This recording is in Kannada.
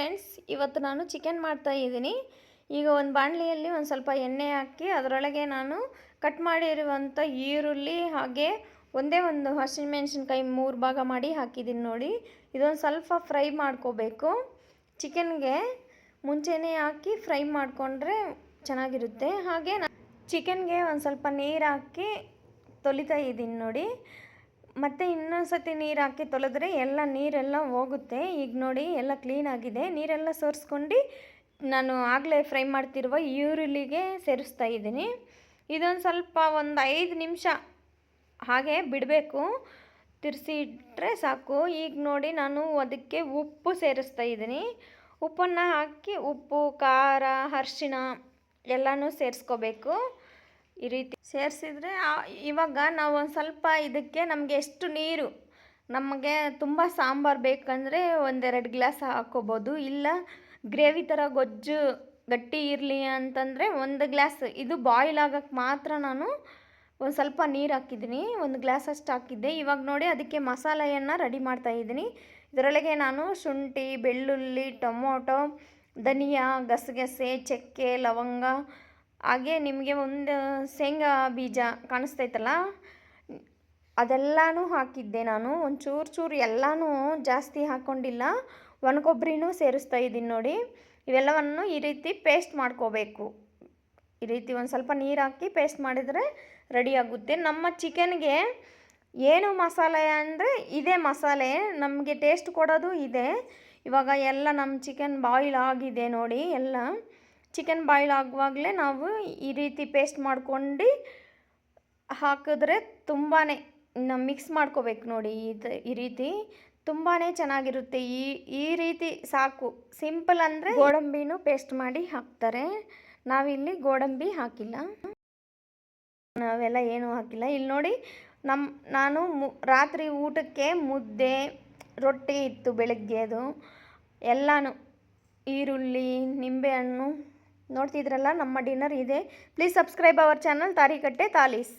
ಫ್ರೆಂಡ್ಸ್, ಇವತ್ತು ನಾನು ಚಿಕನ್ ಮಾಡ್ತಾ ಇದ್ದೀನಿ. ಈಗ ಒಂದು ಬಾಣಲಿಯಲ್ಲಿ ಒಂದು ಸ್ವಲ್ಪ ಎಣ್ಣೆ ಹಾಕಿ ಅದರೊಳಗೆ ನಾನು ಕಟ್ ಮಾಡಿರುವಂಥ ಈರುಳ್ಳಿ ಹಾಗೆ ಒಂದೇ ಒಂದು ಹಸಿಮೆಣಸಿನ್ಕಾಯಿ ಮೂರು ಭಾಗ ಮಾಡಿ ಹಾಕಿದ್ದೀನಿ ನೋಡಿ. ಇದೊಂದು ಸ್ವಲ್ಪ ಫ್ರೈ ಮಾಡ್ಕೋಬೇಕು. ಚಿಕನ್ಗೆ ಮುಂಚೆನೇ ಹಾಕಿ ಫ್ರೈ ಮಾಡಿಕೊಂಡ್ರೆ ಚೆನ್ನಾಗಿರುತ್ತೆ. ಹಾಗೆ ನಾನು ಚಿಕನ್ಗೆ ಒಂದು ಸ್ವಲ್ಪ ನೀರು ಹಾಕಿ ತೊಳಿತಾ ಇದ್ದೀನಿ ನೋಡಿ. ಮತ್ತು ಇನ್ನೊಂದು ಸತಿ ನೀರು ಹಾಕಿ ತೊಳೆದ್ರೆ ಎಲ್ಲ ನೀರೆಲ್ಲ ಹೋಗುತ್ತೆ. ಈಗ ನೋಡಿ ಎಲ್ಲ ಕ್ಲೀನ್ ಆಗಿದೆ. ನೀರೆಲ್ಲ ಸೋರಿಸ್ಕೊಂಡು ನಾನು ಆಗಲೇ ಫ್ರೈ ಮಾಡ್ತಿರುವ ಈರುಳ್ಳಿಗೆ ಸೇರಿಸ್ತಾ ಇದ್ದೀನಿ. ಇದೊಂದು ಸ್ವಲ್ಪ ಒಂದು ಐದು ನಿಮಿಷ ಹಾಗೆ ಬಿಡಬೇಕು. ತಿರ್ಸಿ ಇಟ್ಟರೆ ಸಾಕು. ಈಗ ನೋಡಿ ನಾನು ಅದಕ್ಕೆ ಉಪ್ಪು ಸೇರಿಸ್ತಾ ಇದ್ದೀನಿ. ಉಪ್ಪನ್ನು ಹಾಕಿ ಉಪ್ಪು, ಖಾರ, ಅರ್ಶಿಣ ಎಲ್ಲನೂ ಸೇರಿಸ್ಕೋಬೇಕು. ಈ ರೀತಿ ಸೇರಿಸಿದ್ರೆ ಇವಾಗ ನಾವು ಒಂದು ಸ್ವಲ್ಪ ಇದಕ್ಕೆ ನಮಗೆ ಎಷ್ಟು ನೀರು, ನಮಗೆ ತುಂಬ ಸಾಂಬಾರು ಬೇಕಂದರೆ ಒಂದೆರಡು ಗ್ಲಾಸ್ ಹಾಕ್ಕೋಬೋದು ಇಲ್ಲ ಗ್ರೇವಿ ಥರ ಗೊಜ್ಜು ಗಟ್ಟಿ ಇರಲಿ ಅಂತಂದರೆ ಒಂದು ಗ್ಲಾಸ್, ಇದು ಬಾಯ್ಲ್ ಆಗೋಕ್ಕೆ ಮಾತ್ರ ನಾನು ಒಂದು ಸ್ವಲ್ಪ ನೀರು ಹಾಕಿದ್ದೀನಿ, ಒಂದು ಗ್ಲಾಸ್ ಅಷ್ಟು ಹಾಕಿದ್ದೆ. ಇವಾಗ ನೋಡಿ ಅದಕ್ಕೆ ಮಸಾಲೆಯನ್ನು ರೆಡಿ ಮಾಡ್ತಾ ಇದ್ದೀನಿ. ಇದರೊಳಗೆ ನಾನು ಶುಂಠಿ, ಬೆಳ್ಳುಳ್ಳಿ, ಟೊಮೊಟೊ, ಧನಿಯಾ, ಗಸಗಸೆ, ಚಕ್ಕೆ, ಲವಂಗ ಹಾಗೆ ನಿಮಗೆ ಒಂದು ಶೇಂಗಾ ಬೀಜ ಕಾಣಿಸ್ತೈತಲ್ಲ, ಅದೆಲ್ಲನೂ ಹಾಕಿದ್ದೆ ನಾನು. ಒಂದು ಚೂರು ಚೂರು ಎಲ್ಲನೂ ಜಾಸ್ತಿ ಹಾಕ್ಕೊಂಡಿಲ್ಲ ಒಣಕೊಬ್ಬರಿನೂ ಸೇರಿಸ್ತಾ ಇದ್ದೀನಿ ನೋಡಿ. ಇವೆಲ್ಲವನ್ನು ಈ ರೀತಿ ಪೇಸ್ಟ್ ಮಾಡ್ಕೋಬೇಕು. ಈ ರೀತಿ ಒಂದು ಸ್ವಲ್ಪ ನೀರು ಹಾಕಿ ಪೇಸ್ಟ್ ಮಾಡಿದರೆ ರೆಡಿ ಆಗುತ್ತೆ. ನಮ್ಮ ಚಿಕನ್ಗೆ ಏನು ಮಸಾಲೆ ಅಂದರೆ ಇದೇ ಮಸಾಲೆ. ನಮಗೆ ಟೇಸ್ಟ್ ಕೊಡೋದು ಇದೆ. ಇವಾಗ ಎಲ್ಲ ನಮ್ಮ ಚಿಕನ್ ಬಾಯ್ಲ್ ಆಗಿದೆ ನೋಡಿ ಎಲ್ಲ. ಚಿಕನ್ ಬಾಯ್ಲ್ ಆಗುವಾಗಲೇ ನಾವು ಈ ರೀತಿ ಪೇಸ್ಟ್ ಮಾಡ್ಕೊಂಡು ಹಾಕಿದ್ರೆ ತುಂಬಾ ಮಿಕ್ಸ್ ಮಾಡ್ಕೋಬೇಕು ನೋಡಿ ಇದು ಈ ರೀತಿ ತುಂಬಾ ಚೆನ್ನಾಗಿರುತ್ತೆ. ಈ ಈ ರೀತಿ ಸಾಕು. ಸಿಂಪಲ್ ಅಂದರೆ ಗೋಡಂಬಿನೂ ಪೇಸ್ಟ್ ಮಾಡಿ ಹಾಕ್ತಾರೆ. ನಾವಿಲ್ಲಿ ಗೋಡಂಬಿ ಹಾಕಿಲ್ಲ. ನಾವೆಲ್ಲ ಏನೂ ಹಾಕಿಲ್ಲ. ಇಲ್ಲಿ ನೋಡಿ ನಮ್ಮ ನಾನು ರಾತ್ರಿ ಊಟಕ್ಕೆ ಮುದ್ದೆ, ರೊಟ್ಟಿ ಇತ್ತು ಬೆಳಗ್ಗೆದು ಎಲ್ಲನೂ ಈರುಳ್ಳಿ, ನಿಂಬೆಹಣ್ಣು ನೋಡ್ತಿದ್ರಲ್ಲ ನಮ್ಮ ಡಿನ್ನರ್ ಇದೆ. Please subscribe our channel Tarikatte ತಾಲೀಸ್